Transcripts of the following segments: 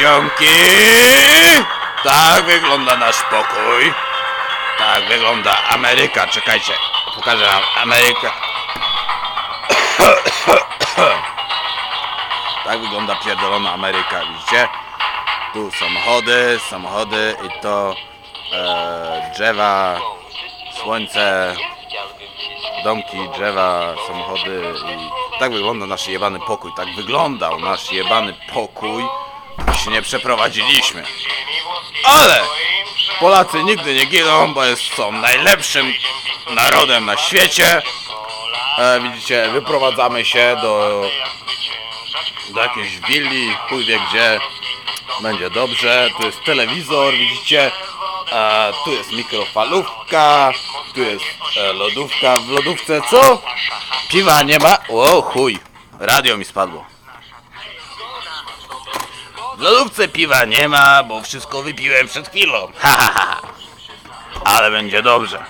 ziomki! Tak wygląda nasz pokój. Tak wygląda Ameryka. Czekajcie, pokażę wam Amerykę. Tak wygląda pierdolona Ameryka, widzicie? Tu samochody, samochody i to e, drzewa, słońce, domki, drzewa, samochody i tak wygląda nasz jebany pokój. Tak wyglądał nasz jebany pokój. Się nie przeprowadziliśmy. Ale Polacy nigdy nie giną, bo jest, są najlepszym narodem na świecie. E, widzicie, wyprowadzamy się do, do jakiejś willi, chuj wie gdzie. Będzie dobrze. Tu jest telewizor, widzicie. E, tu jest mikrofalówka. Tu jest e, lodówka. W lodówce co? Piwa nie ma. O chuj. Radio mi spadło. W lodówce piwa nie ma, bo wszystko wypiłem przed chwilą. Ha, ha, ha. Ale będzie dobrze.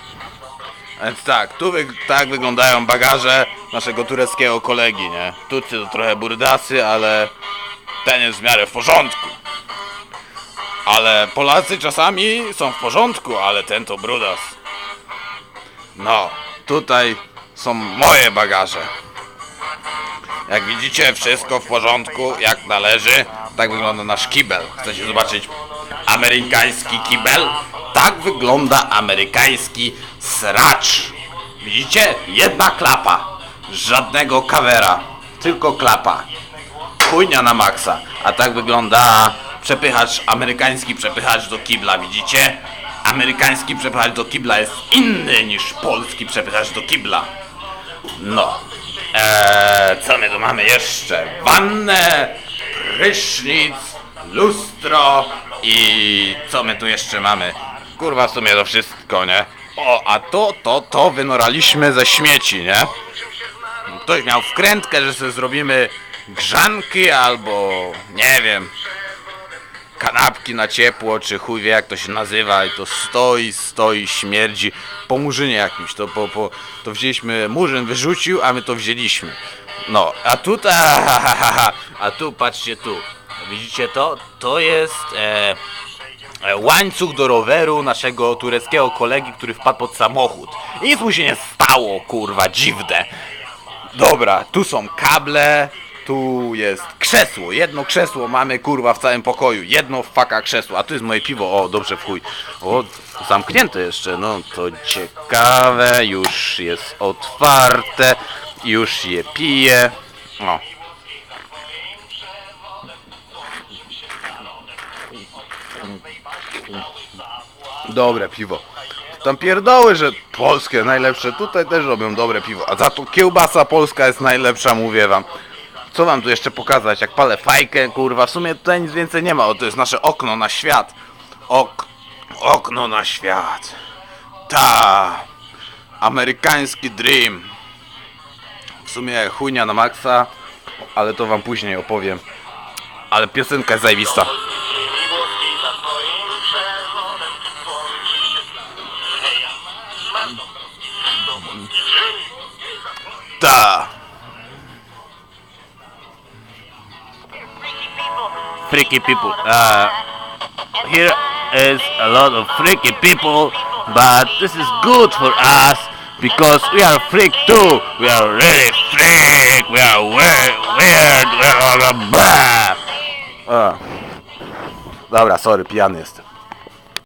Więc tak, tu wy, tak wyglądają bagaże naszego tureckiego kolegi, nie? Turcy to trochę burdasy, ale ten jest w miarę w porządku. Ale Polacy czasami są w porządku, ale ten to brudas. No, tutaj są moje bagaże. Jak widzicie, wszystko w porządku, jak należy. Tak wygląda nasz kibel. Chcecie zobaczyć amerykański kibel? Tak wygląda amerykański sracz. Widzicie? Jedna klapa. Żadnego kawera. Tylko klapa. Chujnia na maksa. A tak wygląda przepychacz, amerykański przepychacz do kibla, widzicie? Amerykański przepychacz do kibla jest inny niż polski przepychacz do kibla. No. Eee, co my tu mamy jeszcze? Wannę, prysznic, lustro i co my tu jeszcze mamy? Kurwa, w sumie to wszystko, nie? O, a to, to, to wynoraliśmy ze śmieci, nie? Ktoś miał wkrętkę, że sobie zrobimy grzanki albo, nie wiem, kanapki na ciepło, czy chuj wie jak to się nazywa i to stoi, stoi, śmierdzi po murzynie jakimś, to, po, po, to wzięliśmy, murzyn wyrzucił, a my to wzięliśmy. No, a tutaj, a tu patrzcie tu, widzicie to? To jest e, e, łańcuch do roweru naszego tureckiego kolegi, który wpadł pod samochód. I nic mu się nie stało, kurwa, dziwne. Dobra, tu są kable, tu jest krzesło, jedno krzesło mamy kurwa w całym pokoju, jedno faka krzesło, a tu jest moje piwo, o dobrze w chuj, o zamknięte jeszcze, no to ciekawe, już jest otwarte, już je piję, o. Dobre piwo. Tam pierdoły, że polskie najlepsze, tutaj też robią dobre piwo, a za to kiełbasa polska jest najlepsza, mówię wam. Co wam tu jeszcze pokazać? Jak palę fajkę, kurwa, w sumie tutaj nic więcej nie ma, o to jest nasze okno na świat. Ok, okno na świat. Ta, amerykański dream. W sumie chujnia na maksa, ale to wam później opowiem. Ale piosenka jest zajebista. Ta. freaky people. Uh, here is a lot of freaky people, but this is good for us because we are freak too. We are really freak. We are weird. weird. We are blah. A. Ah. Dobra, sorry, pijany jestem.